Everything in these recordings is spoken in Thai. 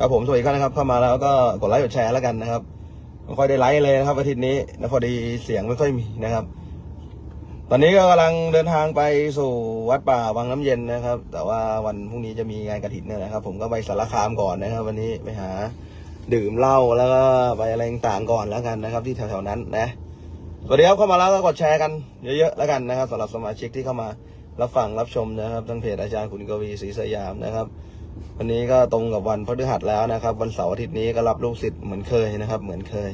ครับผมสวัสดีครับนะครับเข้ามาแล้วก็กดไลค์กดแชร์แล้วกันนะครับไม่ค่อยได้ไลค์เลยนะครับอาทิตย์นี้นะพอดีเสียงไม่ค่อยมีนะครับ ตอนนี้ก็กำลังเดินทางไปสู่วัดป่าวังน้ำเย็นนะครับ แต่ว่าวันพรุ่งนี้จะมีงานกระถินเนี่ยนะครับ ผมก็ไปสารคามก่อนนะครับ วันนี้ไปหาดื่มเหล้าแล้วก็ไปอะไรต่างๆก่อนแล้วกันนะครับ ที่แถวๆนั้นนะสวัสดีครับเข้ามาแล้วก็กดแชร์กันเยอะๆแล้วกันนะครับสำหรับสมาชิกที่เข้ามารับฟังรับชมนะครับทั้งเพจอาจารย์ขุนกวีศรีสยามนะครับ วันนี้ก็ตรงกับวันพฤหัสแล้วนะครับ วันเสาร์อาทิตย์นี้ก็รับลูกศิษย์เหมือนเคยนะครับ เหมือนเคย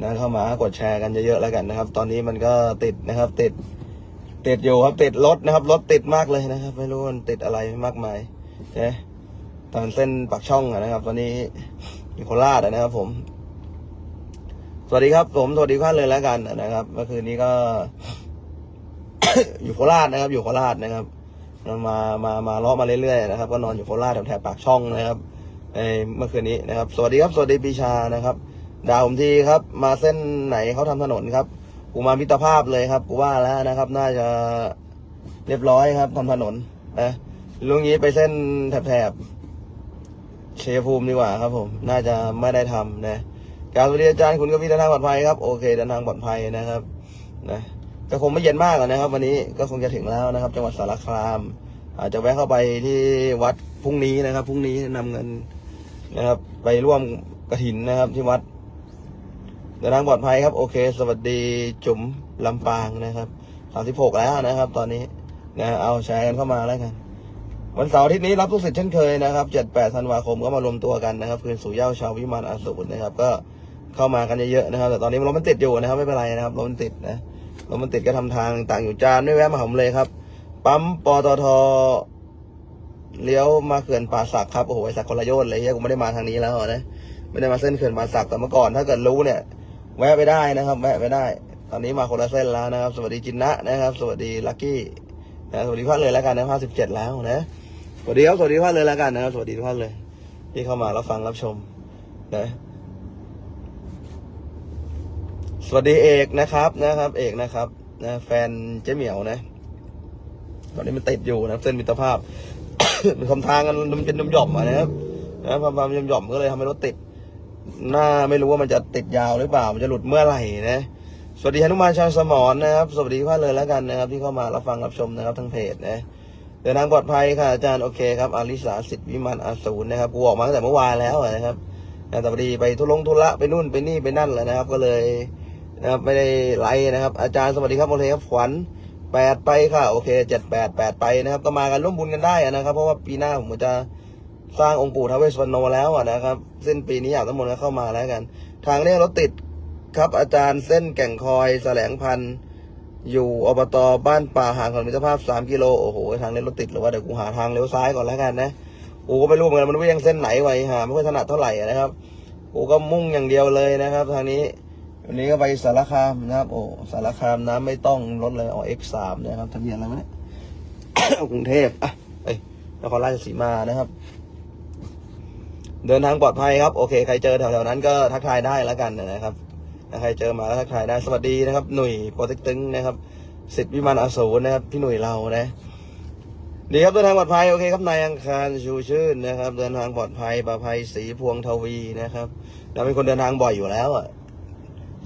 นะเข้ามากดแชร์กันเยอะๆแล้วกันนะครับ ตอนนี้มันก็ติดนะครับ ติด ติดอยู่ครับติดรถนะครับรถติดมากเลยนะครับ ไม่รู้มันติดอะไรมากมายนะตอนเส้นปากช่องนะครับ ตอนนี้อยู่โคราชนะครับ ผม สวัสดีครับ ผมสวัสดีท่านเลยแล้วกันนะครับเมื่อคืนนี้ก็ อยู่โคราชนะครับ อยู่โคราชนะครับ มามามาเลาะมาเรื่อยๆนะครับ ก็นอนอยู่โคราชแถวปากช่องนะครับในเมื่อคืนนี้นะครับ สวัสดีครับ สวัสดีปีชานะครับดาวผมทีครับ มาเส้นไหนเขาทำถนนครับกูมามิตรภาพเลยครับกูว่าแล้วนะครับ น่าจะเรียบร้อยครับทำถนนนะลุงนี้ไปเส้นแถบๆเชยภูมิดีกว่าครับ ผม น่าจะไม่ได้ทำนะการสวัสดีอาจารย์คุณกวีเดินทางปลอดภัยครับ โอเคเดินทางปลอดภัยนะครับ นะ ก็คงไม่เย็นมากอะนะครับ วันนี้ก็คงจะถึงแล้วนะครับ จังหวัดสารคาม อาจจะแวะเข้าไปที่วัดพรุ่งนี้นะครับพรุ่งนี้นำเงินนะครับ ไปร่วมกระถินนะครับ ที่วัดเดินทางปลอดภัยครับ โอเค สวัสดีจุ๋มลำปางนะครับสามสิบหกแล้วนะครับ ตอนนี้นะเอาแชร์กันเข้ามาแล้วกันวันเสาร์อาทิตย์นี้รับทุกสิทธิ์เช่นเคยนะครับเจ็ดแปดธันวาคมก็มารวมตัวกันนะครับคืนสู่เย้าชาววิมานอสูรนะครับ ก็เข้ามากันเยอะๆนะครับ แต่ตอนนี้รถมันติดอยู่นะครับ ไม่เป็นไรนะครับรถมันติดนะ รถมันติดก็ทำทางต่างอยู่จานไม่แวะมาหาผมเลยครับ ปั๊มปตทเลี้ยวมาเขื่อนป่าสักครับโอ้โหไอ้สักคนละโยนเลยเฮียกูไม่ได้มาทางนี้แล้วนะไม่ได้มาเส้นเขื่อนป่าสักแต่เมื่อก่อนถ้าเกิดรู้เนี่ย แวะไปได้นะครับ แวะไปได้ ตอนนี้มาคนละเส้นแล้วนะครับ สวัสดีจินนะนะครับ สวัสดีลักกี้นะสวัสดีทุกท่านเลยแล้วกันนะห้าสิบเจ็ดแล้วนะสวัสดีครับสวัสดีทุกท่านเลยแล้วกันนะครับ สวัสดีทุกท่านเลย ที่เข้ามารับฟังรับชมนะ สวัสดีเอกนะครับนะครับ เอกนะครับนะแฟนเจ๊เหมียวนะตอนนี้มันติดอยู่นะเส้นมิตรภาพมันคำทางกันมันเป็นย่อมๆอะนะครับนะความความย่อมก็เลยทำให้รถติด หน้าไม่รู้ว่ามันจะติดยาวหรือเปล่า มันจะหลุดเมื่อไหร่นะสวัสดีฮนุมานชาวสมอนนะครับ สวัสดีทุกท่าเลยแล้วกันนะครับ ที่เข้ามารับฟังรับชมนะครับทั้งเพจนะเดินทางปลอดภัยค่ะอาจารย์โอเคครับอาริสาสิทธิวิมานอาสูรนะครับกูออกมาตั้งแต่เมื่อวานแล้วนะครับแต่พอดีไปทุลงทุระไปนู่นไปนี่ไปนั่นแหละนะครับ ก็เลย นะครับไม่ได้ไลฟ์นะครับ อาจารย์สวัสดีครับโอเคครับขวัญแปดไปค่ะโอเคเจ็ดแปดแปดไปนะครับ ก็มากันร่วมบุญกันได้นะครับ เพราะว่าปีหน้าผมจะสร้างองค์ปู่ท้าวเวสสวรรณแล้วนะครับสิ้นปีนี้อยากทั้งหมดก็เข้ามาแล้วกัน ทางเรียกรถติดครับอาจารย์เส้นแก่งคอยแสลงพันอยู่อบตบ้านป่าห่างของมิตรภาพสามกิโลโอ้โหทางเรียกรถติดหรือว่าเดี๋ยวกูหาทางเลี้ยวซ้ายก่อนแล้วกันนะกูก็ไม่รู้เหมือนกันมันวิ่งเส้นไหนไว้หาไม่ค่อยถนัดเท่าไหร่นะครับกูก็มุ่งอย่างเดียวเลยนะครับ ทางนี้ วันนี้ก็ไปสารคามนะครับ โอ้สารคามน้ำไม่ต้องรถเลยอ๋อ X3 นะครับทะเบียนอะไรวะเนี่ยกรุงเทพอะเอ้ยนครราชสีมานะครับ เดินทางปลอดภัยครับ โอเค ใครเจอแถวๆนั้นก็ทักทายได้แล้วกันนะครับถ้าใครเจอมาก็ทักทายได้สวัสดีนะครับ หนุ่ยโปรเต็กตึงนะครับสิทธิวิมานอสูรนะครับพี่หนุ่ยเรานะดีครับเดินทางปลอดภัยโอเคครับนายอังคารชูชื่นนะครับ เดินทางปลอดภัยประภัยศรีพวงทวีนะครับเราเป็นคนเดินทางบ่อยอยู่แล้วอะ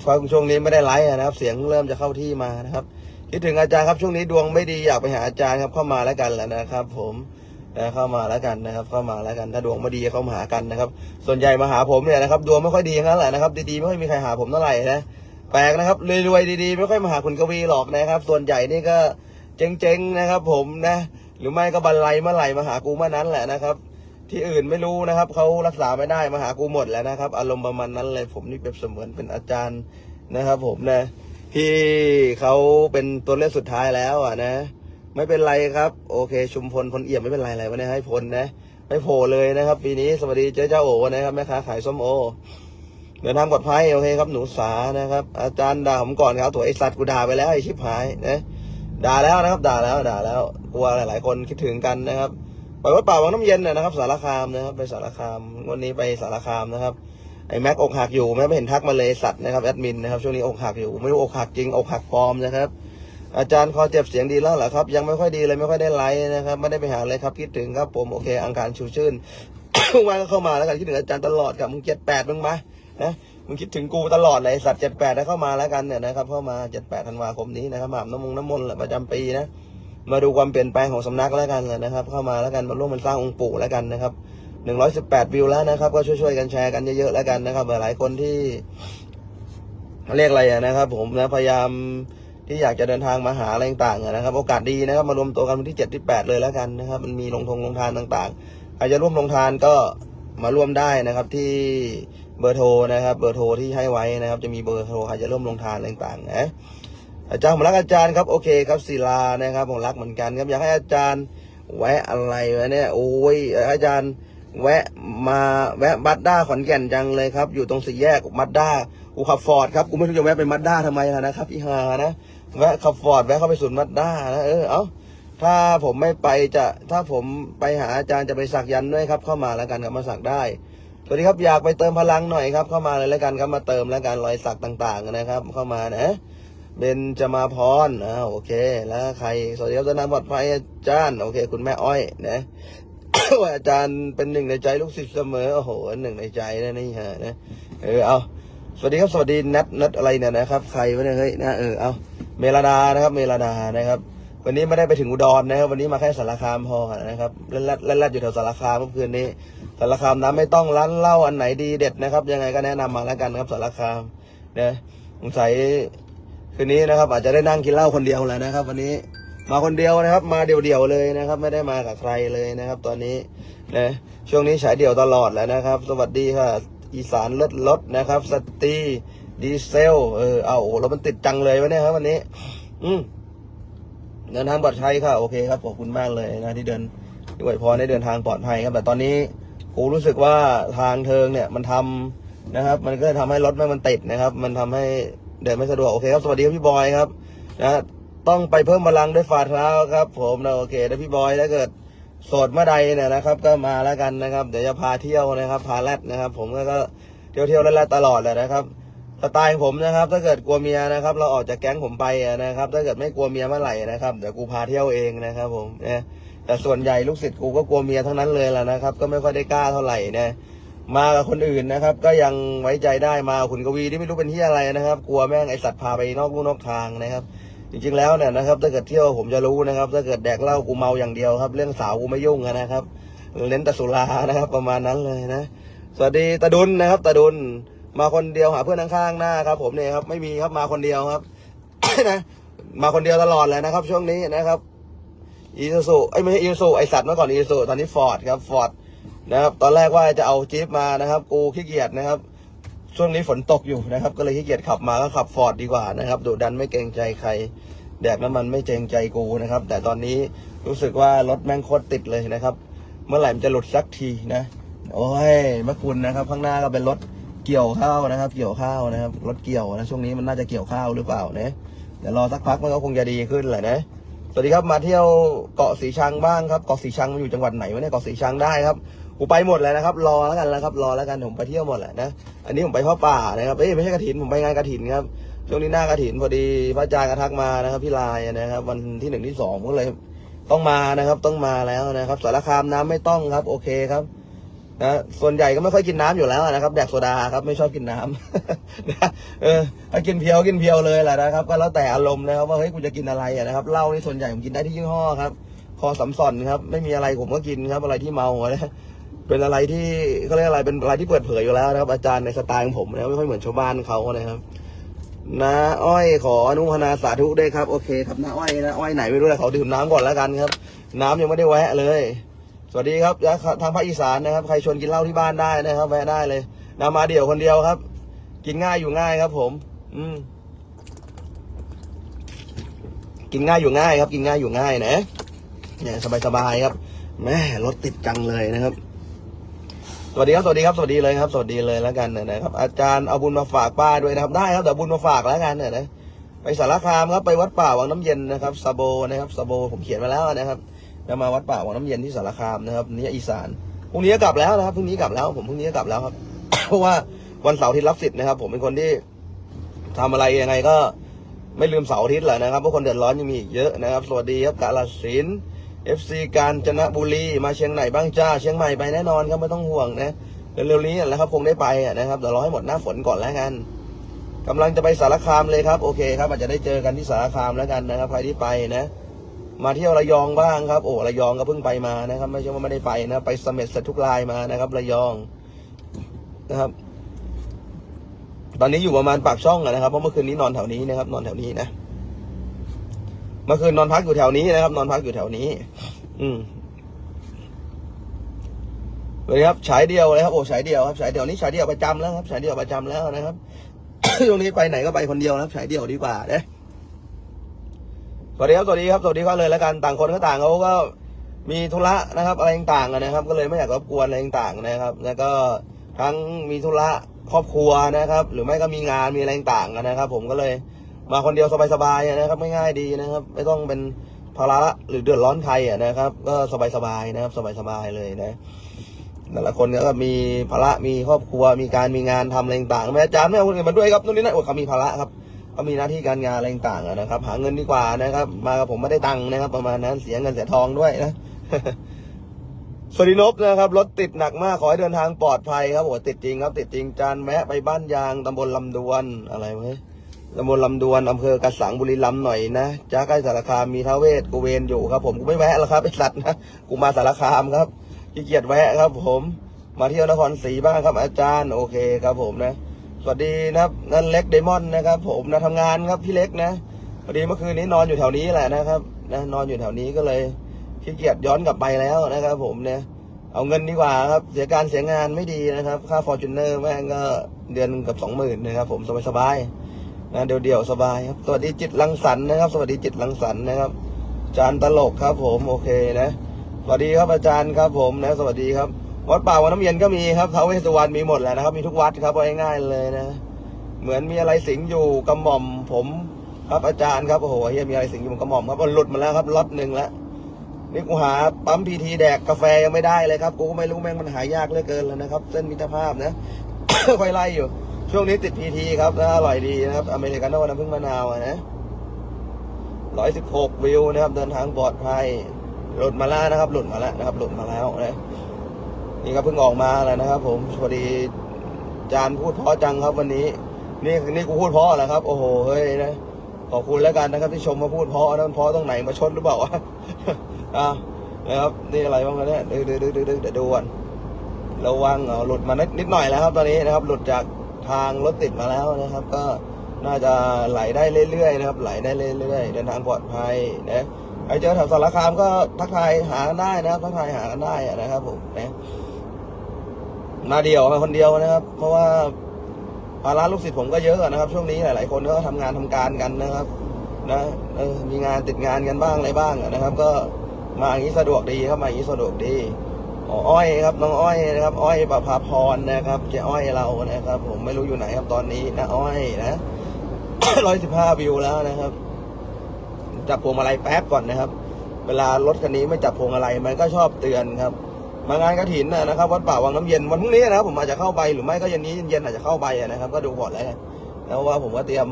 ฟังช่วงนี้ไม่ได้ไลฟ์นะครับ เสียงเริ่มจะเข้าที่มานะครับคิดถึงอาจารย์ครับช่วงนี้ดวงไม่ดีอยากไปหาอาจารย์ครับเข้ามาแล้วกันแหล้วนะครับ ผมนะเข้ามาแล้วกันนะครับ เข้ามาแล้วกัน ถ้าดวงไม่ดีเข้ามาหากันนะครับ ส่วนใหญ่มาหาผมเนี่ยนะครับ ดวงไม่ค่อยดีงนั้นแหละนะครับดีๆไม่ค่อยมีใครหาผมเท่าไหร่นะแปลกนะครับรวยๆดีๆไม่ค่อยมาหาคุณกวีหรอกนะครับ ส่วนใหญ่นี่ก็เจ๊งๆนะครับ ผมนะ หรือไม่ก็บันไลเมื่อไหร่มาหากูเมื่อนั้นแหละนะครับ ที่อื่นไม่รู้นะครับเขารักษาไม่ได้มาหากูหมดแล้วนะครับ อารมณ์ประมาณนั้นเลยผมนี่เปรียบเสมือนเป็นอาจารย์นะครับ ผมนะที่เขาเป็นตัวเลือกสุดท้ายแล้วอะนะ ไม่เป็นไรครับ โอเค ชุมพลพลเอี่ยมไม่เป็นไรอะไรวะเนี่ยให้พลนะไม่โผล่เลยนะครับ ปีนี้สวัสดีเจ้าเจ้าโอนะครับแม่ค้าขายส้มโอเดินทางปลอดภัยโอเคครับหนูสานะครับ อาจารย์ด่าผมก่อนครับตัวไอสัตว์กูด่าไปแล้วไอชิบหายนะด่าแล้วนะครับ ด่าแล้วด่าแล้วกลัวหลาย ๆ คนคิดถึงกันนะครับ ไปวัดป่าวังน้ำเย็นนะครับ สารคามนะครับ ไปสารคามวันนี้ไปสารคามนะครับไอ้แม็กอกหักอยู่แม่ไม่เห็นทักมาเลยสัตว์นะครับแอดมินนะครับช่วงนี้อกหักอยู่ไม่รู้อกหักจริงอกหักปลอมนะครับ อาจารย์คอเจ็บเสียงดีแล้วเหรอครับ ยังไม่ค่อยดีเลยไม่ค่อยได้ไลฟ์นะครับไม่ได้ไปหาเลยครับคิดถึงครับผมโอเคอังคารชูชื่นว่างก็เข้ามาแล้วกันคิดถึงอาจารย์ตลอดกับมึงเจ็ดแปดมึงมานะมึงคิดถึงกูตลอดเลยสัตว์เจ็ดแปดได้เข้ามาแล้วกันเนี่ยนะครับเข้ามาเจ็ดแปดธันวาคมนี้นะครับมาอาบน้ำมงน้ำมนต์ประจำปีนะ มาดูความเปลี่ยนแปลงของสำนักแล้วกันนะครับ เข้ามาแล้วกันมาร่วมมันสร้างองค์ปู่แล้วกันนะครับหนึ่งร้อยสิบแปดวิวแล้วนะครับ ก็ช่วยๆกันแชร์กันเยอะๆแล้วกันนะครับหลายคนที่เรียกอะไรนะครับ ผมนะพยายามที่อยากจะเดินทางมาหาอะไรต่างๆนะครับ โอกาสดีนะครับ มารวมตัวกันวันที่เจ็ดที่แปดเลยแล้วกันนะครับ มันมีลงทงลงทานต่างๆใครจะร่วมลงทานก็มาร่วมได้นะครับที่เบอร์โทรนะครับ เบอร์โทรที่ให้ไว้นะครับ จะมีเบอร์โทรใครจะร่วมลงทานอะไรต่างๆนะ อาจารย์ผมรักอาจารย์ครับโอเคครับศิลานะครับผมรักเหมือนกันครับอยากให้อาจารย์แวะอะไรวะเนี่ยโอ้ยอาจารย์แวะมาแวะบัตด้าขอนแก่นจังเลยครับ อยู่ตรงสี่แยกมัดด้ากูขับฟอร์ดครับกูไม่รู้จะแวะไปมัดด้าทำไมล่ะนะครับพี่ฮานะแวะขับฟอร์ดแวะเข้าไปศูนย์มัดด้านะเออเอาถ้าผมไม่ไปจะถ้าผมไปหาอาจารย์จะไปสักยันต์ด้วยครับ เข้ามาแล้วกันครับมาสักได้สวัสดีครับอยากไปเติมพลังหน่อยครับ เข้ามาเลยแล้วกันครับมาเติมแล้วกันรอยสักต่าง ๆ นะครับ เข้ามานะ เบนจะมาพรอ่าโอเค แล้วใครสวัสดีครับตอนนั้นปลอดภัยอาจารย์โอเค คุณแม่อ้อยนะว่าอาจารย์เป็นหนึ่งในใจลูกศิษย์เสมอโอ้โหหนึ่งในใจนะนี่ฮะนะเออเอาสวัสดีครับสวัสดีนัดนัดอะไรเนี่ยนะครับ ใครวะเนี่ยเฮ้ยนะเออเอาเมลดานะครับ เมลดานะครับ วันนี้ไม่ได้ไปถึงอุดรนะครับ วันนี้มาแค่สารคามพอนะครับเล่นๆเล่นอยู่แถวสารคามเมื่อคืนนี้สารคามน้ำไม่ต้องร้านเหล้าอันไหนดีเด็ดนะครับ ยังไงก็แนะนำมาแล้วกันครับสารคามนะสงสัย คืนนี้นะครับ อาจจะได้นั่งกินเหล้าคนเดียวแหล้วนะครับ วันนี้มาคนเดียวนะครับ มาเดี่ยวๆเลยนะครับ ไม่ได้มากับใครเลยนะครับ ตอนนี้นะช่วงนี้ฉายเดี่ยวตลอดแล้วนะครับ สวัสดีค่ะ อีสานเลิศรถนะครับ สตีดีเซลเออเอาโอ้รถมันติดจังเลยวะเนี่ยครับ วันนี้ อืมเดินทางปลอดภัยค่ะโอเคครับขอบคุณมากเลยนะที่เดินที่อวยพรได้เดินทางปลอดภัยครับ แต่ตอนนี้กูรู้สึกว่าทางเทิงเนี่ยมันทำนะครับ มันก็ทำให้รถไม่มันติดนะครับ มันทำให้ เดินไม่สะดวกโอเคครับสวัสดีครับพี่บอยครับนะต้องไปเพิ่มพลังด้วยฝ่าเท้าครับ ผมนะโอเคแล้วพี่บอยถ้าเกิดโสดเมื่อใดเนี่ยนะครับ ก็มาแล้วกันนะครับ เดี๋ยวจะพาเที่ยวนะครับพาแรดนะครับ ผมก็ก็เที่ยวเที่ยวแรดตลอดเลยนะครับสไตล์ผมนะครับ ถ้าเกิดกลัวเมียนะครับ เราออกจากแก๊งผมไปนะครับ ถ้าเกิดไม่กลัวเมียเมื่อไหร่นะครับเดี๋ยวกูพาเที่ยวเองนะครับ ผมนะแต่ส่วนใหญ่ลูกศิษย์กูก็กลัวเมียทั้งนั้นเลยแหละนะครับ ก็ไม่ค่อยได้กล้าเท่าไหร่นะ มากับคนอื่นนะครับ ก็ยังไว้ใจได้มาคุณกวีที่ไม่รู้เป็นที่อะไรนะครับ กลัวแม่งไอสัตว์พาไปนอกลู่นอกทางนะครับ จริงๆแล้วเนี่ยนะครับ ถ้าเกิดเที่ยวผมจะรู้นะครับ ถ้าเกิดแดกเหล้ากูเมาอย่างเดียวครับ เรื่องสาวกูไม่ยุ่งนะครับเน้นแต่สุรานะครับ ประมาณนั้นเลยนะ สวัสดีตาดุลนะครับตาดุลมาคนเดียวหาเพื่อนข้างๆหน้าครับ ผมเนี่ยครับไม่มีครับมาคนเดียวครับนะมาคนเดียวตลอดเลยนะครับ ช่วงนี้นะครับอีซูซูไอ้ไม่ใช่อีซูซูไอสัตว์เมื่อก่อนอีซูซูตอนนี้ฟอร์ดครับฟอร์ด นะครับตอนแรกว่าจะเอาจี๊ปมานะครับ กูขี้เกียจนะครับ ช่วงนี้ฝนตกอยู่นะครับ ก็เลยขี้เกียจขับมาก็ขับฟอร์ดดีกว่านะครับดุดันไม่เกรงใจใคร แดกน้ำมันไม่เกรงใจกูนะครับ แต่ตอนนี้รู้สึกว่ารถแม่งโคตรติดเลยนะครับ เมื่อไหร่มันจะหลุดสักทีนะโอ้ยมะกุลนะครับ ข้างหน้าก็เป็นรถเกี่ยวข้าวนะครับ เกี่ยวข้าวนะครับรถเกี่ยวนะช่วงนี้มันน่าจะเกี่ยวข้าวหรือเปล่าเนี่ยเดี๋ยวรอสักพักมันก็คงจะดีขึ้นแหละนะสวัสดีครับมาเที่ยวเกาะสีชังบ้างครับเกาะสีชังมันอยู่จังหวัดไหนวะเนี่ยเกาะสีชังได้ครับ กูไปหมดเลยนะครับ รอแล้วกันแล้วครับ รอแล้วกันผมไปเที่ยวหมดแหละนะ อันนี้ผมไปพ่อป่านะครับเอ้ยไม่ใช่กระถินผมไปงานกระถินครับช่วงนี้หน้ากระถินพอดีพระอาจารย์กระทักมานะครับพี่ลายนะครับ วันที่หนึ่งที่สองก็เลยต้องมานะครับ ต้องมาแล้วนะครับสารคามน้ำไม่ต้องครับ โอเคครับนะส่วนใหญ่ก็ไม่ค่อยกินน้ำอยู่แล้วนะครับแดกโซดาครับไม่ชอบกินน้ำนะเออถ้ากินเพียวกินเพียวเลยแหละนะครับ ก็แล้วแต่อารมณ์นะครับว่าเฮ้ยกูจะกินอะไรนะครับเหล้านี่ส่วนใหญ่ผมกินได้ที่ยี่ห้อครับ คอสำซอนครับ ไม่มีอะไรผมก็กินครับ อะไรที่เมาอะนะ เป็นอะไรที่เขาเรียกอะไรเป็นอะไรที่เปิดเผยอยู่แล้วนะครับ อาจารย์ในสไตล์ของผมนะไม่ค่อยเหมือนชาวบ้านเขานะครับนาอ้อยขออนุโมทนาสาธุด้วยครับโอเคครับนาอ้อยนะอ้อยไหนไม่รู้แต่เขาดื่มน้ำก่อนแล้วกันครับ น้ำยังไม่ได้แวะเลย สวัสดีครับทางภาคอีสานนะครับใครชวนกินเหล้าที่บ้านได้นะครับ แวะได้เลยนามาเดี่ยวคนเดียวครับ กินง่ายอยู่ง่ายครับ ผม อืมกินง่ายอยู่ง่ายครับ กินง่ายอยู่ง่ายนะเนี่ยสบายๆครับแม่รถติดจังเลยนะครับ สวัสดีครับสวัสดีครับสวัสดีเลยครับสวัสดีเลยแล้วกันนะครับ อาจารย์เอาบุญมาฝากป้าด้วยนะครับได้ครับเดี๋ยวบุญมาฝากแล้วกันเนี่ยนะไปสารคามครับไปวัดป่าวังน้ำเย็นนะครับซาโบนะครับซาโบผมเขียนมาแล้วนะครับจะมาวัดป่าวังน้ำเย็นที่สารคามนะครับนี่อีสานพรุ่งนี้ก็กลับแล้วนะครับพรุ่งนี้กลับแล้ว ผมพรุ่งนี้ก็กลับแล้วครับ เพราะว่าวันเสาร์ที่รับสิทธิ์นะครับ ผมเป็นคนที่ทำอะไรยังไงก็ไม่ลืมเสาร์อาทิตย์แหละนะครับเพราะคนเดือดร้อนยังมีอีกเยอะนะครับ สวัสดีครับกาลสิน FC กาญจนบุรีมาเชียงใหม่บ้างจ้า เชียงใหม่ไปแน่นอนครับไม่ต้องห่วงนะเร็วๆนี้แหล้วครับคงได้ไปนะครับเดี๋ยวรอให้หมดหน้าฝนก่อนแล้วกันกำลังจะไปสารคามเลยครับโอเคครับอาจจะได้เจอกันที่สารคามแล้วกันนะครับใครที่ไปนะมาเที่ยวระยองบ้างครับโอ้ระยองก็เพิ่งไปมานะครับ ไม่ใช่ว่าไม่ได้ไปนะ ไปสม็ดเสร็จทุกรายมานะครับ ระยองนะครับ ตอนนี้อยู่ประมาณปากช่องนะครับเพราะเมื่อคืนนี้นอนแถวนี้นะครับ นอนแถวนี้นะ เมื่อคืนนอนพักอยู่แถวนี้นะครับ นอนพักอยู่แถวนี้ อืมสวัสดีครับฉายเดียวเลยครับโอ้ฉายเดียวครับฉายเดียวนี้ฉายเดียวประจำแล้วครับฉายเดียวประจำแล้วนะครับช่วงนี้ไปไหนก็ไปคนเดียวนะครับฉายเดียวดีกว่าเด้สวัสดีครับสวัสดีครับสวัสดีครับเลยแล้วกันต่างคนก็ต่างเขาก็มีธุระนะครับ อะไรต่างๆอะนะครับ ก็เลยไม่อยากรบกวนอะไรต่างๆนะครับ แล้วก็ทั้งมีธุระครอบครัวนะครับ หรือไม่ก็มีงานมีอะไรต่างๆอะนะครับ ผมก็เลย มาคนเดียวสบายๆนะครับง่ายๆดีนะครับ ไม่ต้องเป็นภาระหรือเดือดร้อนใครนะครับ ก็สบายๆนะครับ สบายๆเลยนะแต่ละคนก็มีภาระมีครอบครัวมีการมีงานทำอะไรต่างๆแม่อาจารย์ไม่เอาคนอื่นมาด้วยครับนู่นนี่นั่นโอ้เขามีภาระครับก็มีหน้าที่การงานอะไรต่างๆนะครับ หาเงินดีกว่านะครับ มากับผมไม่ได้ตังค์นะครับ ประมาณนั้นเสียเงินเสียทองด้วยนะสวัสดีนพนะครับรถติดหนักมากขอให้เดินทางปลอดภัยครับโอ้ติดจริงครับ ติดจริงจานแมะไปบ้านยางตำบลลำดวนอะไรวะเฮ้ย ตำบลลำดวนอำเภอกระสังบุรีรัมหน่อยนะจ้าใกล้สารคามมีท้าวเวศกูเวนอยู่ครับผมกูไม่แวะแล้วครับไอสัตว์นะกูมาสารคามครับขี้เกียจแวะครับ ผมมาเที่ยวนครศรีบ้างครับ อาจารย์โอเคครับผมนะ สวัสดีนะครับนั่นเล็กเดมอนนะครับ ผมนะทำงานครับพี่เล็กนะพอดีเมื่อคืนนี้นอนอยู่แถวนี้แหละนะครับนะนอนอยู่แถวนี้ก็เลยขี้เกียจย้อนกลับไปแล้วนะครับ ผมเนี่ยเอาเงินดีกว่าครับ เสียการเสียงานไม่ดีนะครับ ค่าฟอร์จูเนอร์แม่งก็เดือนกับสองหมื่นนะครับ ผมสบายสบาย นะเดี่ยวๆสบายครับ สวัสดีจิตรังสรรค์นะครับ สวัสดีจิตรังสรรค์นะครับอาจาร์ตลกครับ ผมโอเคนะ สวัสดีครับอาจารย์ครับผมนะ สวัสดีครับ วัดป่าวัดน้ำเย็นก็มีครับเทาวเวสวรรณมีหมดแหละนะครับ มีทุกวัดครับเอาง่ายๆเลยนะ เหมือนมีอะไรสิงอยู่กระหม่อมผมครับอาจารย์ครับโอ้โหเฮียมีอะไรสิงอยู่กระหม่อมครับมันหลุดมาแล้วครับล็อตหนึ่งแล้วนี่กูหาปั๊มพีทีแดกกาแฟยังไม่ได้เลยครับ กูก็ไม่รู้แม่งมันหายากเหลือเกินแล้วนะครับ เส้นมิตรภาพนะค่อยไล่อยู่ ช่วงนี้ติดพีทีครับนะอร่อยดีนะครับ อเมริกาโน่น้ำผึ้งมะนาวนะร้อยสิบหกวิวนะครับ เดินทางปลอดภัย หลุดมาแล้วนะครับ หลุดมาแล้วนะครับ หลุดมาแล้วนะนี่ก็เพิ่งออกมาแล้วนะครับ ผมสวัสดีจารย์พูดเพราะจังครับวันนี้ นี่นี่กูพูดเพราะเหรอครับ โอ้โหเฮ้ยนะขอบคุณแล้วกันนะครับ ที่ชมมาพูดเพราะนะมันเพราะตรงไหนมาชนหรือเปล่าวะอะนะครับนี่อะไรบ้างวะเนี่ยดื้อดื้อดื้อดื้อดื้อเดี๋ยวดูก่อนระวังเอาหลุดมานิดนิดหน่อยแล้วครับตอนนี้นะครับหลุดจาก ทางรถติดมาแล้วนะครับ ก็น่าจะไหลได้เรื่อยๆนะครับ ไหลได้เรื่อยๆเดินทางปลอดภัยนะใครเจอแถวสารคามก็ทักทายหากันได้นะครับ ทักทายหากันได้นะครับผมนะมาเดียวมาคนเดียวนะครับ เพราะว่าภาระลูกศิษย์ผมก็เยอะนะครับ ช่วงนี้หลาย ๆ คนก็ทำงานทำการกันนะครับ นะเออมีงานติดงานกันบ้างอะไรบ้างนะครับ ก็มาอย่างนี้สะดวกดีครับมาอย่างนี้สะดวกดี อ้อยครับน้องอ้อยนะครับ อ้อยประภาพรนะครับเจ๊อ้อยเรานะครับ ผมไม่รู้อยู่ไหนครับตอนนี้นะอ้อยนะร้อยสิบห้าวิวแล้วนะครับ จับพวงมาลัยแป๊บก่อนนะครับ เวลารถคันนี้ไม่จับพวงมาลัยมันก็ชอบเตือนครับ มางานกระถินนะนะครับวัดป่าวังน้ำเย็นวันพรุ่งนี้นะครับ ผมอาจจะเข้าไปหรือไม่ก็เย็นนี้เย็นๆอาจจะเข้าไปนะครับ ก็ดูก่อนแล้วแล้วว่าผมก็เตรียม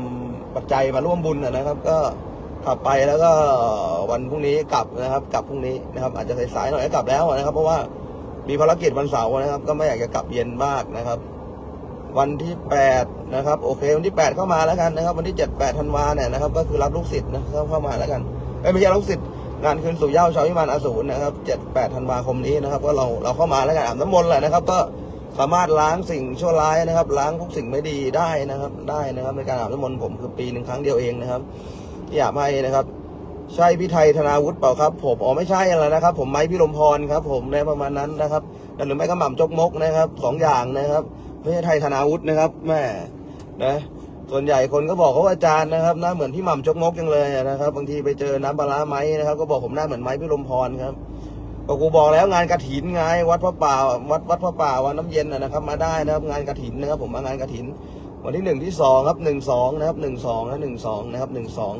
ปัจจัยมาร่วมบุญนะครับ ก็ขับไปแล้วก็วันพรุ่งนี้กลับนะครับ กลับพรุ่งนี้นะครับ อาจจะสายๆหน่อยก็กลับแล้วนะครับ เพราะว่า มีภารกิจวันเสาร์นะครับ ก็ไม่อยากจะกลับเย็นมากนะครับ วันที่แปดนะครับ โอเค วันที่แปดเข้ามาแล้วกันนะครับ วันที่เจ็ดแปดธันวาเนี่ยนะครับ ก็คือรับลูกศิษย์นะครับเข้ามาแล้วกันเอ้ยไม่ใช่ลูกศิษย์งานคืนสู่เย้าชาววิมานอสูรนะครับเจ็ดแปดธันวาคมนี้นะครับ ก็เราเราเข้ามาแล้วกันอาบน้ำมนต์แหละนะครับ ก็สามารถล้างสิ่งชั่วร้ายนะครับ ล้างทุกสิ่งไม่ดีได้นะครับ ได้นะครับ ในการอาบน้ำมนต์ผมคือปีหนึ่งครั้งเดียวเองนะครับที่อยากให้นะครับ ใช่พี่ไทยธนาวุฒิเปล่าครับ ผมอ๋อไม่ใช่อะไรนะครับ ผมไม้พี่ลมพรครับ ผมในประมาณนั้นนะครับหรือไม่ก็หม่ำจกมกนะครับสองอย่างนะครับไม่ใช่ไทยธนาวุฒินะครับแม่นะส่วนใหญ่คนก็บอกเขาว่าอาจารย์นะครับหน้าเหมือนพี่หม่ำจกมกจังเลยนะครับบางทีไปเจอน้ำปลาไม้นะครับ ก็บอกผมหน้าเหมือนไม้พี่ลมพรครับก็กูบอกแล้วงานกระถินไงวัดพระป่าวัดวัดพระป่าวันน้ำเย็นนะนะครับ มาได้นะครับ งานกระถินนะครับ ผมมางานกระถิน วันที่หนึ่งที่สองครับหนึ่งสองนะครับหนึ่งสองนะหนึ่งสองนะครับหนึ่งสอง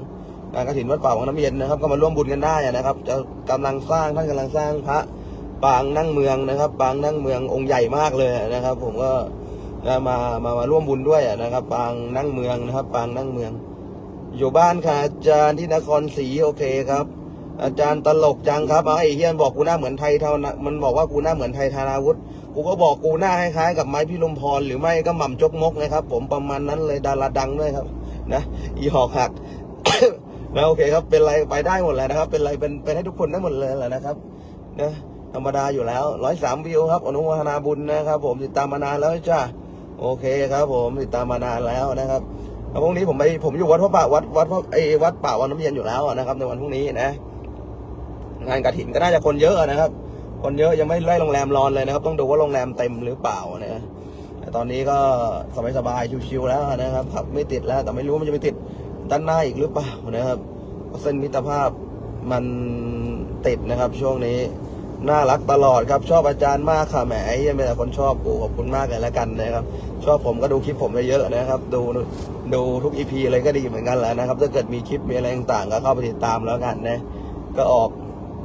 งานกระถินวัดป่าวังน้ำเย็นนะครับ ก็มาร่วมบุญกันได้นะครับ จะกำลังสร้างท่านกำลังสร้างพระปางนั่งเมืองนะครับปางนั่งเมืององค์ใหญ่มากเลยนะครับ ผมก็มามามาร่วมบุญด้วยนะครับ ปางนั่งเมืองนะครับ ปางนั่งเมือง อยู่บ้านค่ะอาจารย์ที่นครศรีโอเคครับ อาจารย์ตลกจังครับไอ้เฮียนบอกกูหน้าเหมือนไทยเท่านะมันบอกว่ากูหน้าเหมือนไทยธาราวุธกูก็บอกกูหน้าคล้ายๆกับไม้พี่ลมพรหรือไม่ก็หม่ำจกมกนะครับ ผมประมาณนั้นเลยดาราดังด้วยครับ นะอีหอกหัก นะโอเคครับ เป็นไรไปได้หมดแล้วนะครับ เป็นไรเป็นเป็นให้ทุกคนได้หมดเลยแหละนะครับนะธรรมดาอยู่แล้วร้อยสามวิวครับอนุโมทนาบุญนะครับ ผมติดตามมานานแล้วจ้าโอเคครับ ผมติดตามมานานแล้วนะครับแล้วพรุ่งนี้ผมไปผมอยู่วัดพระป่าวัดวัดพระไอ้วัดป่าวันน้ำเย็นอยู่แล้วนะครับ ในวันพรุ่งนี้นะ งานกระถินก็น่าจะคนเยอะนะครับ คนเยอะยังไม่ไล่โรงแรมรอนเลยนะครับ ต้องดูว่าโรงแรมเต็มหรือเปล่านะแต่ตอนนี้ก็สบายๆชิวๆแล้วนะครับขับไม่ติดแล้ว แต่ไม่รู้มันจะไปติด ด้านหน้าอีกหรือเปล่านะครับเส้นมิตรภาพมันติดนะครับ ช่วงนี้น่ารักตลอดครับชอบอาจารย์มากค่ะแหมไอ้ยังเป็นแต่คนชอบกูขอบคุณมากเลยแล้วกันนะครับ ชอบผมก็ดูคลิปผมเยอะนะครับ ดูดูทุกอีพีเลยก็ดีเหมือนกันแหละนะครับ ถ้าเกิดมีคลิปมีอะไรต่างๆ ก็เข้าไปติดตามแล้วกันนะก็ออก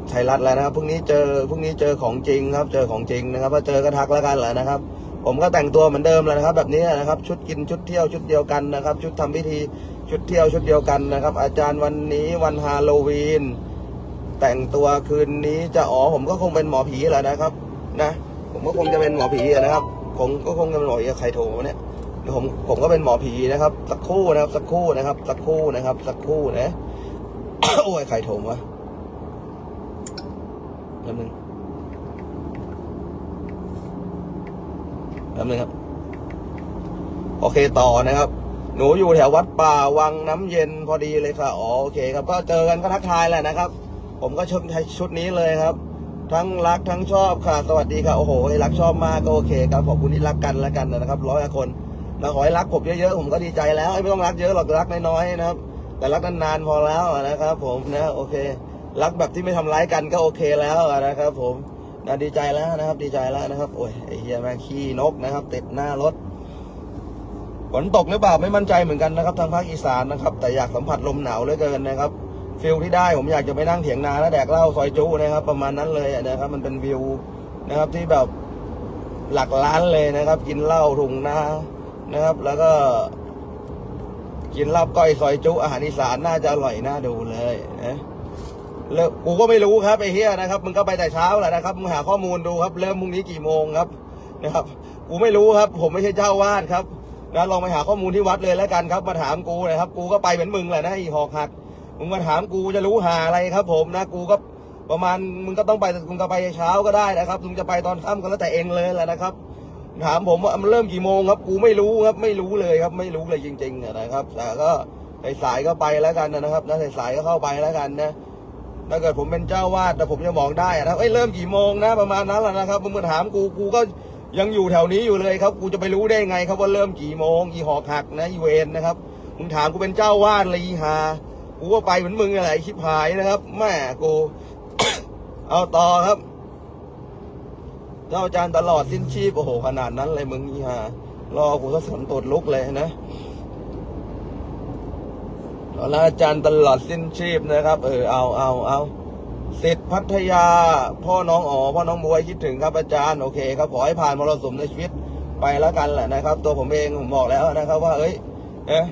ไทยรัฐแล้วนะครับพรุ่งนี้เจอพรุ่งนี้เจอของจริงครับ เจอของจริงนะครับพอเจอก็ทักแล้วกันแหละนะครับ ผมก็แต่งตัวเหมือนเดิมแล้วนะครับ แบบนี้นะครับ ชุดกินชุดเที่ยวชุดเดียวกันนะครับ ชุดทำพิธี ชุดเที่ยวชุดเดียวกันนะครับ อาจารย์วันนี้วันฮาโลวีน แต่งตัวคืนนี้จะอ๋อผมก็คงเป็นหมอผีแหละนะครับ นะ ผมก็คงจะเป็นหมอผีนะครับผมก็คงจะเป็นหมอผีใครโทรเนี่ยผมผมก็เป็นหมอผีนะครับ สักครู่นะครับ สักครู่นะครับ สักครู่นะครับ สักครู่นะโอ้ยใครโทรมาแป๊บนึงแป๊บนึงครับ โอเคต่อนะครับ หนูอยู่แถววัดป่าวังน้ำเย็นพอดีเลยค่ะอ๋อโอเคครับก็เจอกันก็ทักทายแหละนะครับ ผมก็ชุดชุดนี้เลยครับ ทั้งรักทั้งชอบค่ะ สวัสดีค่ะโอ้โหรักชอบมากก็โอเคครับขอบคุณที่รักกันแล้วกันนะครับร้อยคนแล้วขอให้รักผมเยอะๆผมก็ดีใจแล้วไม่ต้องรักเยอะหรอกรักน้อยๆนะครับ แต่รักนานๆพอแล้วนะครับ ผมนะโอเค รักแบบที่ไม่ทำร้ายกันก็โอเคแล้วนะครับ ผมนะดีใจแล้วนะครับ ดีใจแล้วนะครับโอ้ยไอ้เฮียแม่งขี้นกนะครับ ติดหน้ารถ ฝนตกหรือเปล่าไม่มั่นใจเหมือนกันนะครับทางภาคอีสานนะครับ แต่อยากสัมผัสลมหนาวเหลือเกินนะครับฟิลที่ได้ผมอยากจะไปนั่งเถียงนาแล้วแดกเหล้าซอยจูนะครับ ประมาณนั้นเลยนะครับ มันเป็นวิวนะครับที่แบบหลักล้านเลยนะครับ กินเหล้าถุงนานะครับ แล้วก็ กินลาบก้อยซอยจุอาหารอีสานน่าจะอร่อยน่าดูเลยนะเลิกกูก็ไม่รู้ครับไอ้เฮียนะครับมึงก็ไปแต่เช้าแหละนะครับมึงหาข้อมูลดูครับ เริ่มพรุ่งนี้กี่โมงครับ นะครับ กูไม่รู้ครับ ผมไม่ใช่เจ้าวาดครับ นะลองไปหาข้อมูลที่วัดเลยแล้วกันครับมาถามกูนะครับ กูก็ไปเหมือนมึงแหละนะไอีหอกหักมึงมาถามกูจะรู้หาอะไรครับ ผมนะกูก็ประมาณมึงก็ต้องไปมึงก็ไปเช้าก็ได้นะครับมึงจะไปตอนค่ำก็แล้วแต่เองเลยแหละนะครับ ถามผมว่ามันเริ่มกี่โมงครับ กูไม่รู้ครับ ไม่รู้เลยครับ ไม่รู้เลยจริง ๆ นะครับแต่ก็สายๆก็ไปแล้วกันนะครับนะสายๆก็เข้าไปแล้วกันนะถ้าเกิดผมเป็นเจ้าวาดแต่ผมจะบอกได้นะเอ้ยเริ่มกี่โมงนะประมาณนั้นแหละนะครับมึงมาถามกูกูก็ ยังอยู่แถวนี้อยู่เลยครับกูจะไปรู้ได้ไงครับว่าเริ่มกี่โมงอีหอกหักนะอีเวนนะครับมึงถามกูเป็นเจ้าวาดเลยอีหากูก็ไปเหมือนมึงอะไรชิบหายนะครับแม่กู เอาต่อครับ เจ้าอาจารย์ตลอดสิ้นชีพโอ้โหขนาดนั้นเลยมึงนี่ฮะรอกูสักสนตดลุกเลยนะแล้วอาจารย์ตลอดสิ้นชีพนะครับ เออเอาเอาเอา สิทธิ์พัทยา พ่อน้องอ๋อพ่อน้องบวยคิดถึงครับอาจารย์โอเคครับขอให้ผ่านมรสุมในชีวิตไปแล้วกันแหละนะครับ ตัวผมเองผมบอกแล้วนะครับ ว่าเอ้ยเอ๊ะ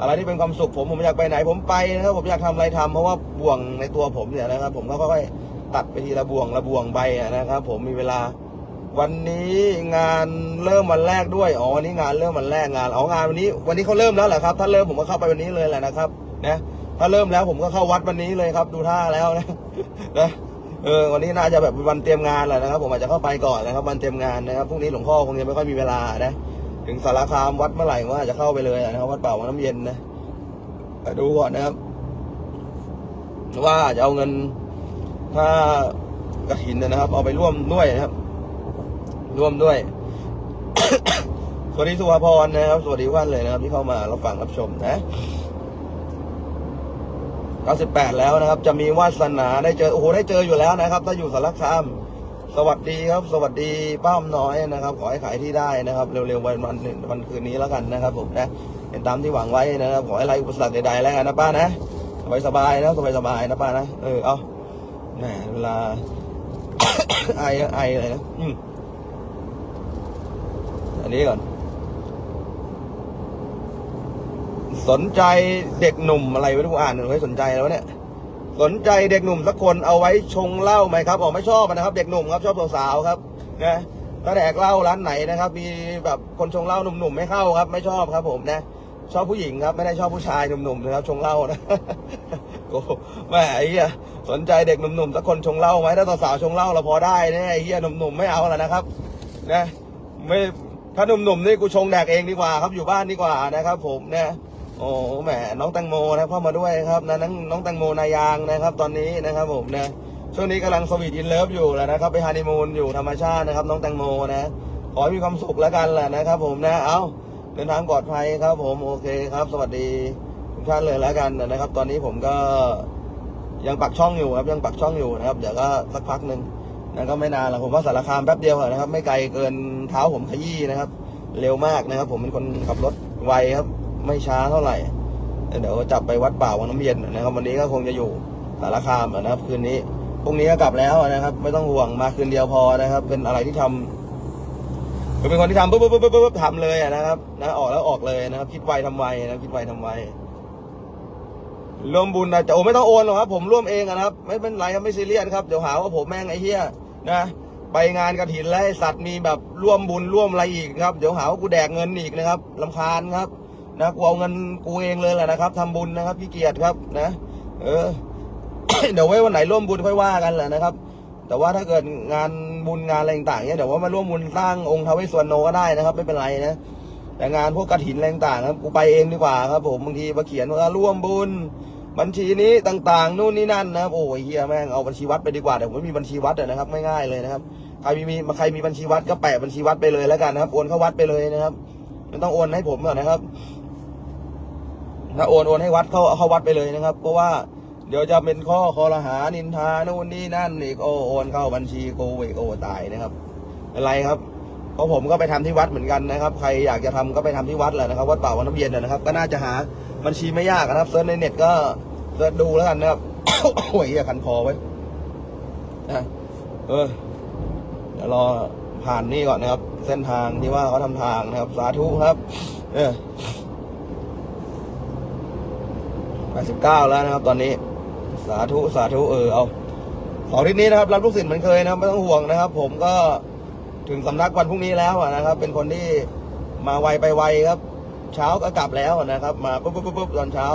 อะไรที่เป็นความสุขผมผมอยากไปไหนผมไปนะครับผมอยากทำอะไรทำเพราะว่าบ่วงในตัวผมเนี่ยนะครับ ผมก็ค่อยๆตัดไปทีละบ่วงละบ่วงไปนะครับ ผมมีเวลา วันนี้งานเริ่มวันแรกด้วยอ๋อวันนี้งานเริ่มวันแรกงานอ๋องานวันนี้ วันนี้เขาเริ่มแล้วเหรอครับ ถ้าเริ่มผมก็เข้าไปวันนี้เลยแหละนะครับ นะ ถ้าเริ่มแล้วผมก็เข้าวัดวันนี้เลยครับ ดูท่าแล้วนะนะเออวันนี้น่าจะแบบวันเตรียมงานแหละนะครับ ผมอาจจะเข้าไปก่อนนะครับ วันเตรียมงานนะครับพรุ่งนี้หลวงพ่อคงยังไม่ค่อยมีเวลานะถึงสารคามวัดเมื่อไหร่ผมอาจจะเข้าไปเลยนะครับ วัดเป่าวัดน้ำเย็นนะดูก่อนนะครับ ว่าจะเอาเงินถ้ากระถินนะครับ เอาไปร่วมด้วยนะครับ ร่วมด้วย สวัสดีสุภาพรนะครับ สวัสดีวันเลยนะครับ ที่เข้ามารับฟังรับชมนะ 98 แล้วนะครับ จะมีวาสนาได้เจอ โอ้โห ได้เจออยู่แล้วนะครับ ถ้าอยู่สารคาม สวัสดีครับ สวัสดีป้าอมน้อยนะครับ ขอให้ขายที่ได้นะครับ เร็วๆวันวันวันคืนนี้แล้วกันนะครับผมนะเป็นตามที่หวังไว้นะครับ ขอให้ไรอุปสรรคใดๆแล้วกันนะป้านะ สบายๆนะสบายๆนะป้านะ เออ เอาแหมเวลาไอไอเลยนะ อืมอันนี้ก่อน สนใจเด็กหนุ่มอะไรไม่รู้อ่านหนูไม่สนใจแล้วเนี่ย สนใจเด็กหนุ่มสักคนเอาไว้ชงเหล้าไหมครับอ๋อไม่ชอบนะครับ เด็กหนุ่มครับชอบสาวๆครับนะถ้าแดกเหล้าร้านไหนนะครับ มีแบบคนชงเหล้าหนุ่มๆไม่เข้าครับ ไม่ชอบครับ ผมนะชอบผู้หญิงครับไม่ได้ชอบผู้ชายหนุ่มๆนะครับชงเหล้านะโอ้แม่ไอ้เหี้ยสนใจเด็กหนุ่มๆสักคนชงเหล้าไหมถ้าสาวชงเหล้าเราพอได้นะไอ้เหี้ยหนุ่มๆไม่เอาแล้วนะครับ นะ ไม่ถ้าหนุ่มๆนี่กูชงแดกเองดีกว่าครับอยู่บ้านดีกว่านะครับ ผมนะ โอ้แหมน้องแตงโมนะเข้ามาด้วยครับนะน้องน้องแตงโมนายางนะครับ ตอนนี้นะครับผมนะช่วงนี้กำลังสวีทอินเลิฟอยู่แล้วนะครับไปฮันนีมูนอยู่ธรรมชาตินะครับ น้องแตงโมนะขอให้มีความสุขแล้วกันแหละนะครับ ผมนะเอาเดินทางปลอดภัยครับ ผมโอเคครับ สวัสดีทุกท่านเลยแล้วกันนะครับ ตอนนี้ผมก็ยังปักช่องอยู่ครับยังปักช่องอยู่นะครับเดี๋ยวก็สักพักหนึ่งนะก็ไม่นานหรอกผมว่าสารคามแป๊บเดียวนะครับ ไม่ไกลเกินเท้าผมขยี้นะครับ เร็วมากนะครับ ผมเป็นคนขับรถไวครับ ไม่ช้าเท่าไหร่ เดี๋ยวจับไปวัดป่าวังน้ำเย็นนะครับ วันนี้ก็คงจะอยู่สารคามนะครับ คืนนี้พรุ่งนี้ก็กลับแล้วนะครับ ไม่ต้องห่วงมาคืนเดียวพอนะครับ เป็นอะไรที่ทำคือเป็นคนที่ทำปุ๊บปุ๊บปุ๊บปุ๊บบทำเลยนะครับนะออกแล้วออกเลยนะครับ คิดไวทำไวนะคิดไวทำไวร่วมบุญนะจะโอ้ไม่ต้องโอนหรอกครับ ผมร่วมเองนะครับ ไม่เป็นไรครับไม่ซีเรียสครับเดี๋ยวหาว่าผมแม่งไอ้เหี้ยนะไปงานกระถินแล้วไอ้สัตว์มีแบบร่วมบุญร่วมอะไรอีกครับ เดี๋ยวหาว่ากูแดกเงินอีกนะครับลำคาญครับ นะกูเอาเงินกูเองเลยแหละนะครับทำบุญนะครับพี่เกียรติครับนะ เออ เดี๋ยวไว้วันไหนร่วมบุญค่อยว่ากันแหละนะครับ แต่ว่าถ้าเกิดงานบุญงานอะไรต่างๆเนี่ยเดี๋ยวว่ามาร่วมบุญสร้างองค์ทาวเวสวรรณโนก็ได้นะครับ ไม่เป็นไรนะแต่งานพวกกระถินอะไรต่างๆครับกูไปเองดีกว่าครับผมบางทีมาเขียนว่าร่วมบุญบัญชีนี้ต่างๆ นู่นนี่นั่นนะครับโอ้ยเฮียแม่งเอาบัญชีวัดไปดีกว่าแต่ผมไม่มีบัญชีวัดนะครับง่ายๆเลยนะครับใครมีมีใครมีบัญชีวัดก็แปะบัญชีวัดไปเลยแล้วกันนะครับโอนเข้าวัดไปเลยนะครับไม่ต้องโอนให้ผมก่อนนะครับ ถ้าโอนโอนให้วัดเข้าเข้าวัดไปเลยนะครับ เพราะว่าเดี๋ยวจะเป็นข้อคอรหานินทานู่นนี่นั่นอีกโอ้โอนเข้าบัญชีกูอีกโอ้ตายนะครับ อะไรครับเพราะผมก็ไปทำที่วัดเหมือนกันนะครับ ใครอยากจะทำก็ไปทำที่วัดแหละนะครับวัดป่าวัดน้ำเย็นนะครับ ก็น่าจะหาบัญชีไม่ยากนะครับเซิร์ชในเน็ตก็เซิร์ชดูแล้วกันนะครับโอ้ยเหี้ยคันคอไว้นะเออเดี๋ยวรอผ่านนี่ก่อนนะครับ เส้นทางที่ว่าเขาทำทางนะครับ สาธุครับ เออ 89 แล้วนะครับ ตอนนี้ สาธุสาธุเออเอาสองทิศนี้นะครับรับลูกศิษย์เหมือนเคยนะครับไม่ต้องห่วงนะครับ ผมก็ถึงสำนักวันพรุ่งนี้แล้วนะครับ เป็นคนที่มาไวไปไวครับ เช้าก็กลับแล้วนะครับ มาปุ๊บปุ๊บปุ๊บตอนเช้า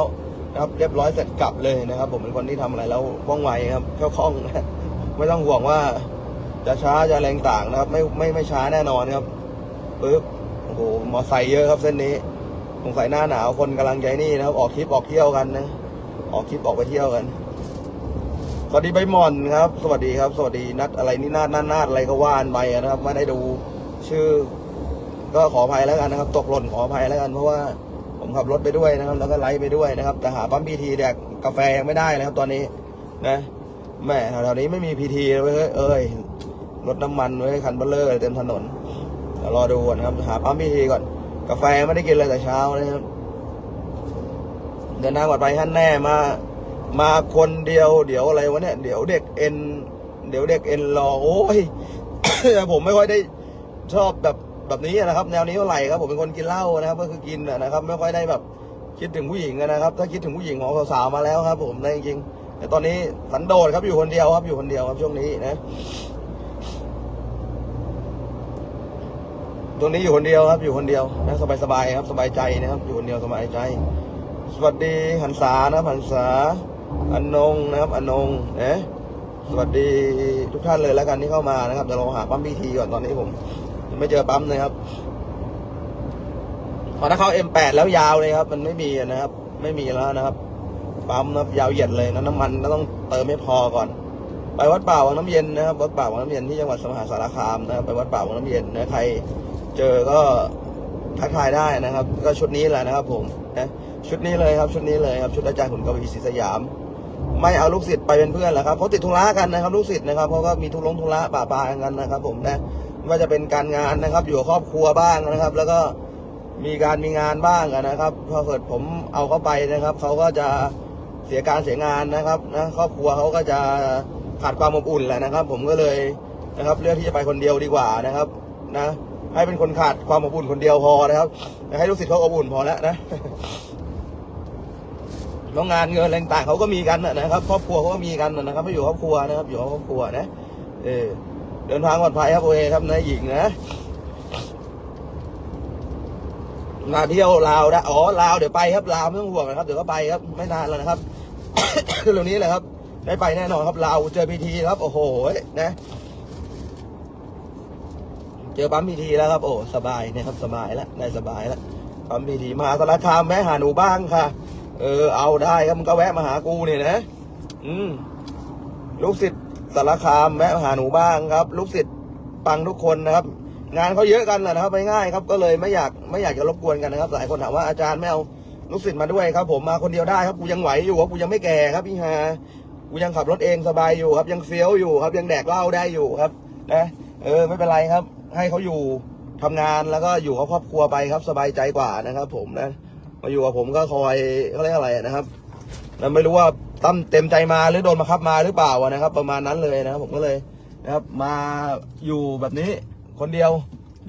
นะครับ เรียบร้อยเสร็จกลับเลยนะครับ ผมเป็นคนที่ทำอะไรแล้วว่องไวครับเข้าคล่องไม่ต้องห่วงว่า จะช้าจะแรงต่างนะครับ ไม่ไม่ไม่ช้าแน่นอนครับปึ๊บโอ้โหมอไซค์เยอะครับเส้นนี้ สงสัยหน้าหนาวคนกำลังใจนี่นะครับ ออกทริปออกเที่ยวกันนะ ออกทริปออกไปเที่ยวกัน สวัสดีใบหมอนครับ สวัสดีครับ สวัสดีนัดอะไรนี่นาดนาดนาดอะไรก็ว่านไปนะครับไม่ได้ดูชื่อ ก็ขออภัยแล้วกันนะครับ ตกหล่นขออภัยแล้วกันเพราะว่าผมขับรถไปด้วยนะครับ แล้วก็ไลฟ์ไปด้วยนะครับ แต่หาปั๊มพีทีแดกกาแฟยังไม่ได้นะครับ ตอนนี้ นะแหม่แถวๆนี้ไม่มีพีทีเลยเอ้ยรถน้ำมันไว้คันเบลเลอร์เต็มถนนเดี๋ยวรอดูก่อนนะครับ หาปั๊มพีทีก่อน กาแฟไม่ได้กินเลยแต่เช้านะครับ เดินทางปลอดภัยท่านแน่มา มาคนเดียว เดี๋ยวอะไรวะเนี่ย เดี๋ยวเด็กเอ็น เดี๋ยวเด็กเอ็นรอโอ้ยผมไม่ค่อยได้ชอบแบบแบบนี้นะครับ แนวนี้เท่าไหร่ครับ ผมเป็นคนกินเหล้านะครับ ก็คือกินนะครับ ไม่ค่อยได้แบบคิดถึงผู้หญิงนะครับ ถ้าคิดถึงผู้หญิงของสาวๆมาแล้วครับ ผมในจริงแต่ตอนนี้สันโดษครับอยู่คนเดียวครับอยู่คนเดียวครับช่วงนี้นะ ตรงนี้อยู่คนเดียวครับ อยู่คนเดียวนะสบายๆครับ สบายใจนะครับ อยู่คนเดียวสบายใจ สวัสดีหันษานะครับหันษาอนนงนะครับอนงนะสวัสดีทุกท่านเลยแล้วกันที่เข้ามานะครับเดี๋ยวเราหาปั๊มพีทีก่อนตอนนี้ผมยังไม่เจอปั๊มเลยครับพอถ้าเข้า M8 แล้วยาวเลยครับ มันไม่มีนะครับ ไม่มีแล้วนะครับปั๊มนะครับยาวเหยียดเลยนะน้ำมันก็ต้องเติมไม่พอก่อน ไปวัดป่าวังน้ำเย็นนะครับวัดป่าวังน้ำเย็นที่จังหวัดสมุทรสาครนะครับไปวัดป่าวังน้ำเย็นนะใคร เจอก็ทักทายได้นะครับ ก็ชุดนี้แหละนะครับ ผมนะชุดนี้เลยครับ ชุดนี้เลยครับ ชุดอาจารย์ขุนกวีศรีสยาม ไม่เอาลูกศิษย์ไปเป็นเพื่อนแหละครับเพราะติดธุระกันนะครับ ลูกศิษย์นะครับเพราก็มีทุลงธุระป่าปากันนะครับ ผมนะว่าจะเป็นการงานนะครับ อยู่ครอบครัวบ้างนะครับ แล้วก็มีการมีงานบ้างนะครับพอเกิดผมเอาเขาไปนะครับเขาก็จะเสียการเสียงานนะครับนะครอบครัวเขาก็จะขาดความอบอุ่นแหละนะครับ ผมก็เลยนะครับ เลือกที่จะไปคนเดียวดีกว่านะครับ นะ ให้เป็นคนขาดความอบอุ่นคนเดียวพอนะครับให้ลูกศิษย์เขาอบอุ่นพอแล้วนะน้องงานเงินอะไรต่างเขาก็มีกันนะนะครับ ครอบครัวเขาก็มีกันนะนะครับไม่อยู่ครอบครัวนะครับ อยู่ครอบครัวนะเออเดินทางปลอดภัยครับโอเคครับนายหญิงนะมาเที่ยวลาวนะอ๋อลาวเดี๋ยวไปครับลาวไม่ต้องห่วงนะครับเดี๋ยวก็ไปครับไม่นานแล้วนะครับคือเร็วนี้แหละครับ ได้ไปแน่นอนครับลาวเจอพีทีครับ โอ้โหนะ เจอปั๊มพีทีแล้วครับ โอ้สบายนี่ยครับสบายแล้วได้สบายแล้วปั๊มพีทีมหาสารคามแวะหาหนูบ้างค่ะ เออเอาได้ครับมึงก็แวะมาหากูเนี่ยนะ อืมลูกศิษย์สารคามแวะมาหาหนูบ้างครับ ลูกศิษย์ปังทุกคนนะครับ งานเขาเยอะกันนะครับไม่ง่ายครับก็เลยไม่อยากไม่อยากจะรบกวนกันนะครับหลายคนถามว่าอาจารย์ไม่เอาลูกศิษย์มาด้วยครับ ผมมาคนเดียวได้ครับกูยังไหวอยู่ครับกูยังไม่แก่ครับพี่ฮากูยังขับรถเองสบายอยู่ครับ ยังเฟี้ยวอยู่ครับ ยังแดกเหล้าได้อยู่ครับ นะเออไม่เป็นไรครับ ให้เขาอยู่ทำงานแล้วก็อยู่กับครอบครัวไปครับสบายใจกว่านะครับ ผมนะมาอยู่กับผมก็คอยเขาเรียกอะไรนะครับแล้วไม่รู้ว่าตั้มเต็มใจมาหรือโดนบังคับมาหรือเปล่านะครับ ประมาณนั้นเลยนะครับ ผมก็เลยนะครับ มาอยู่แบบนี้คนเดียว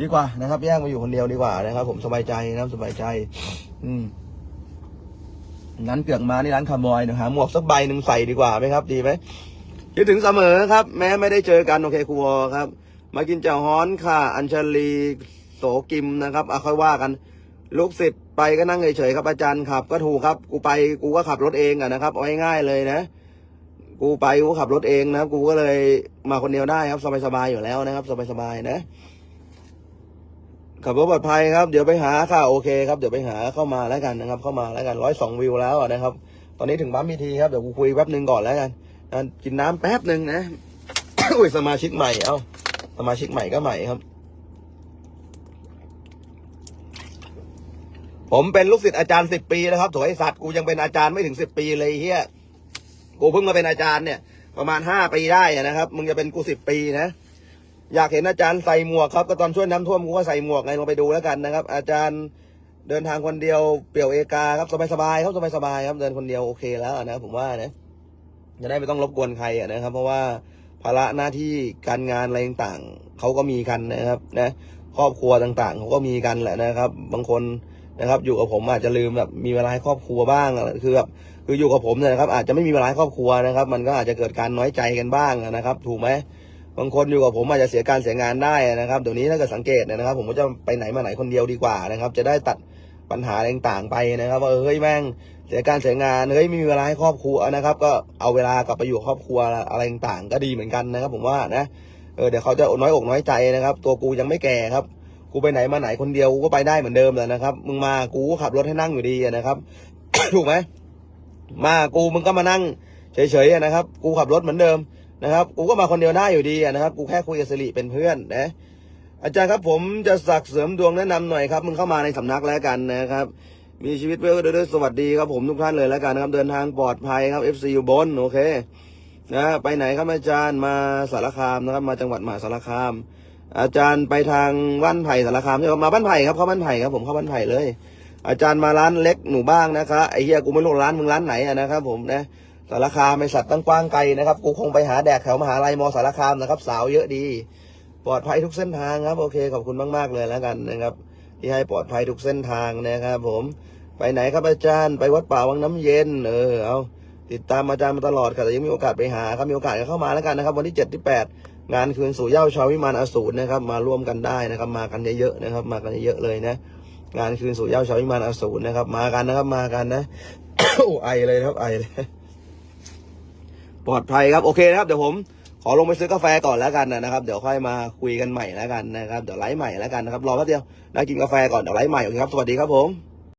ดีกว่านะครับแยกมาอยู่คนเดียวดีกว่านะครับ ผมสบายใจนะครับสบายใจ อืมนั้นเกือกมานี่ร้านคาร์บอยนะหาหมวกสักใบหนึ่งใส่ดีกว่าไหมครับ ดีไหมคิดถึงเสมอครับ แม้ไม่ได้เจอกันโอเคครูวอครับ มากินเจ้าฮ้อนค่ะ อัญชลีโสกิมนะครับเอาค่อยว่ากัน ลูกศิษย์ไปก็นั่งเฉยๆครับอาจารย์ขับ ก็ถูกครับ กูไปกูก็ขับรถเองอะนะครับเอาง่ายๆเลยนะ กูไปกูขับรถเองนะครับกูก็เลยมาคนเดียวได้ครับสบายๆอยู่แล้วนะครับสบายๆนะขับรถปลอดภัยครับ เดี๋ยวไปหาค่ะโอเคครับเดี๋ยวไปหาเข้ามาแล้วกันนะครับ เข้ามาแล้วกันร้อยสองวิวแล้วนะครับ ตอนนี้ถึงปั๊มพีทีครับเดี๋ยวกูคุยแป๊บหนึ่งก่อนแล้วกันกินน้ำแป๊บหนึ่งนะอุ้ยสมาชิกใหม่เอ้า สมาชิกใหม่ก็ใหม่ครับ ผมเป็นลูกศิษย์อาจารย์สิบปีนะครับถไอสัตว์กูยังเป็นอาจารย์ไม่ถึงสิบปีเลยเฮียกูเพิ่งมาเป็นอาจารย์เนี่ย ประมาณห้าปีได้นะครับ มึงจะเป็นกูสิบปีนะอยากเห็นอาจารย์ใส่หมวกครับก็ตอนช่วยน้ำท่วมกูก็ใส่หมวกไงลองไปดูแล้วกันนะครับ อาจารย์เดินทางคนเดียวเปลี่ยวเอกาครับสบายๆครับสบายๆครับเดินคนเดียวโอเคแล้วนะผมว่านะจะได้ไม่ต้องรบกวนใครนะครับ เพราะว่า ภาระหน้าที่การงานอะไรต่างๆเขาก็มีกันนะครับนะครอบครัวต่างๆเขาก็มีกันแหละนะครับ บางคนนะครับอยู่กับผมอาจจะลืมแบบมีเวลาให้ครอบครัวบ้างคือแบบคืออยู่กับผมเนี่ยนะครับ อาจจะไม่มีเวลาให้ครอบครัวนะครับ มันก็อาจจะเกิดการน้อยใจกันบ้างนะครับ ถูกไหมบางคนอยู่กับผมอาจจะเสียการเสียงานได้นะครับเดี๋ยวนี้ถ้าเกิดสังเกตเนยนะครับ ผมก็จะไปไหนมาไหนคนเดียวดีกว่านะครับ จะได้ตัดปัญหาต่างๆไปนะครับ ว่าเออเฮ้ยแม่ง เสียการเสียงานเฮ้ยไม่มีเวลาให้ครอบครัวนะครับ ก็เอาเวลากลับไปอยู่ครอบครัวอะไรต่างๆก็ดีเหมือนกันนะครับ ผมว่านะเออเดี๋ยวเขาจะน้อยอกน้อยใจนะครับ ตัวกูยังไม่แก่ครับกูไปไหนมาไหนคนเดียวกูก็ไปได้เหมือนเดิมแหละนะครับ มึงมากูก็ขับรถให้นั่งอยู่ดีนะครับ ถูกไหมมากูมึงก็มานั่งเฉยๆนะครับ กูขับรถเหมือนเดิมนะครับ กูก็มาคนเดียวได้อยู่ดีนะครับ กูแค่คุยกับสิริเป็นเพื่อนนะอาจารย์ครับผมจะสักเสริมดวงแนะนำหน่อยครับ มึงเข้ามาในสำนักแล้วกันนะครับ มีชีวิตเวลด้วยสวัสดีครับผมทุกท่านเลยแล้วกันนะครับ เดินทางปลอดภัยครับ FC อยู่บนโอเคนะไปไหนครับอาจารย์มาสารคามนะครับ มาจังหวัดมหาสารคาม อาจารย์ไปทางบ้านไผ่สารคามใช่ไหมมาบ้านไผ่ครับเข้าบ้านไผ่ครับผมเข้าบ้านไผ่เลย อาจารย์มาร้านเล็กหนูบ้างนะคะไอ้เหี้ยกูไม่รู้ร้านมึงร้านไหนอะนะครับผมนะสารคามไม่สัตว์ตั้งกว้างไกลนะครับกูคงไปหาแดกแถวมหาลัยมอสารคามนะครับ สาวเยอะดี ปลอดภัยทุกเส้นทางครับ โอเคขอบคุณมาก ๆ เลยแล้วกันนะครับ ที่ให้ปลอดภัยทุกเส้นทางนะครับผมไปไหนครับอาจารย์ไปวัดป่าวังน้ำเย็นเออเอาติดตามอาจารย์มาตลอดค่ะแต่ยังมีโอกาสไปหาครับมีโอกาสก็เข้ามาแล้วกันนะครับ วันที่เจ็ดที่แปดงานคืนสู่เย้าชาววิมานอสูรนะครับ มาร่วมกันได้นะครับ มากันเยอะๆนะครับ มากันเยอะๆเลยนะ งานคืนสู่เย้าชาววิมานอสูรนะครับ มากันนะครับมากันนะโอ้ไอเลยครับไอเลยปลอดภัยครับโอเคนะครับเดี๋ยวผม อลงไปซื้อกาแฟก่อนแล้วกันนะครับ เดี๋ยวค่อยมาคุยกันใหม่แล้วกันนะครับ เดี๋ยวไลฟ์ใหม่แล้วกันนะครับ รอแป๊บเดียวนะกินกาแฟก่อนเดี๋ยวไลฟ์ใหม่โอเคครับ สวัสดีครับผม